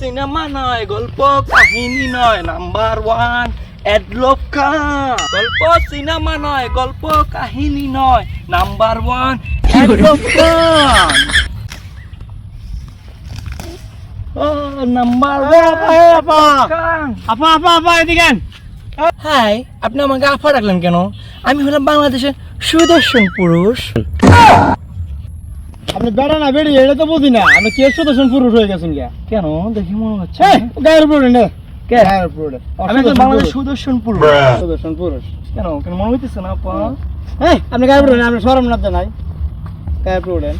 Cinema নয় গল্প কাহিনী নয় নাম্বার ওয়ান খান গল্প সিনেমা নয় গল্প কাহিনী নয় number one Adolf Khan number আপা। আপা আপা এদিকে হাই আপনি আমাকে আফা ডাকলেন কেন? আমি হলাম বাংলাদেশের সুদর্শন পুরুষ। আপনি বেড়া না বেড়ি এটা তো বুঝি না। আপনি কে সুদর্শন পুরুষ হয়ে গেছেন গিয়া। কেন? দেখি মনে হচ্ছে। গায়ের উপরে নে। কে? গায়ের উপরে। আমি তো বাংলাদেশ সুদর্শন পুরুষ। সুদর্শন পুরুষ। কেন? কেন মনে হইতেছে না আপা? আপনি গায়ের উপরে আপনি সরম না নাই গায়ের উপরে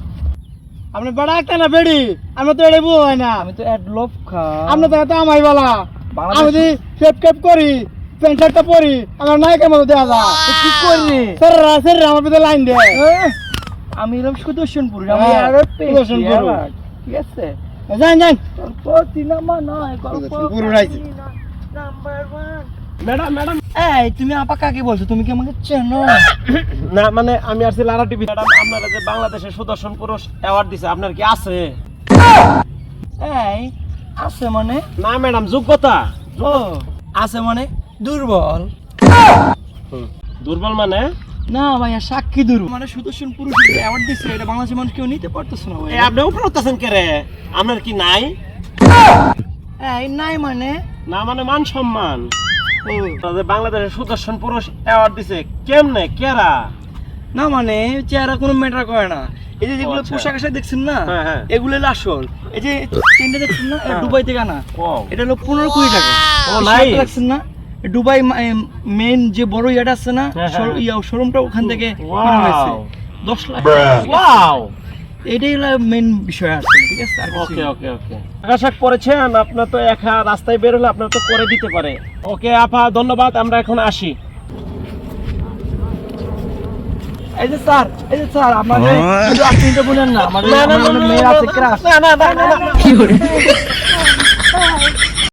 আপনি বেড়া একটা না বেড়ি? আমি তো এটা বুঝ হয় না। আমি তো অ্যাডলফ খান আপনি তো এত আমাই বলা। বাংলাদেশ- আমি যদি শেপ কেপ করি প্যান্ট শার্টটা পরি আমার নায়কের মতো দেওয়া যা কি স্যার স্যার আমার ভিতরে লাইন দে। এ, আমি এরকম সুদর্শন পুরুষ আমি হ্যাঁ, আরও সুদর্শন পুরুষ। ঠিক আছে? যান যান। গল্প সিনেমা নয় গল্প নাম্বার ওয়ান ম্যাডাম ম্যাডাম। এই তুমি আপা কাকে বলছো? তুমি কি আমাকে চেনো? না মানে আমি আসছি লারা টিভি ম্যাডাম আপনারা যে বাংলাদেশের সুদর্শন পুরুষ অ্যাওয়ার্ড দিছে আপনার কি আছে? এই আছে মানে? না ম্যাডাম যোগ্যতা। আছে মানে দুর্বল। দুর্বল মানে? না ভাইয়া সাক্ষী দুর্বল মানে সুদর্শন পুরুষ অ্যাওয়ার্ড দিচ্ছে এটা বাংলাদেশের মানুষ কেউ নিতে পারতেছে না এ ভাইয়া। আপনি উপরে উঠতেছেন কে রে? আপনার কি নাই? এই নাই মানে? না মানে মান সম্মান। বাংলাদেশের সুদর্শন পুরুষ অ্যাওয়ার্ড দিছে কেমনে? কেরা? না মানে চেহারা কোনো ম্যাটার করে না। এই যে যেগুলো আচ্ছা। পোশাক আশাক দেখছেন না হ্যাঁ, হ্যাঁ। এগুলো হলো আসল। এই যে চেনটা দেখছেন না এটা হ্যাঁ। দুবাই থেকে আনা এটা হলো পনেরো কোটি টাকা। ও, দেখছেন না? দুবাই মেন যে বড় ইয়াটা আছে না হ্যাঁ, হ্যাঁ। শোরুমটা ওখান থেকে হয়েছে। দশ লাখ ওয়াও। এটাই হলো মেন বিষয় আছে ঠিক আছে? ওকে ওকে ওকে। আকাশাক আপনার তো একা রাস্তায় বের হলে আপনার তো করে দিতে পারে। ওকে আপা ধন্যবাদ আমরা এখন আসি। এই যে স্যার এই যে স্যার আমাদের কিন্তু আপনি তো বলেন না আমাদের মেয়ের আছে না, ক্রাশ। না, না, না, না, না, না।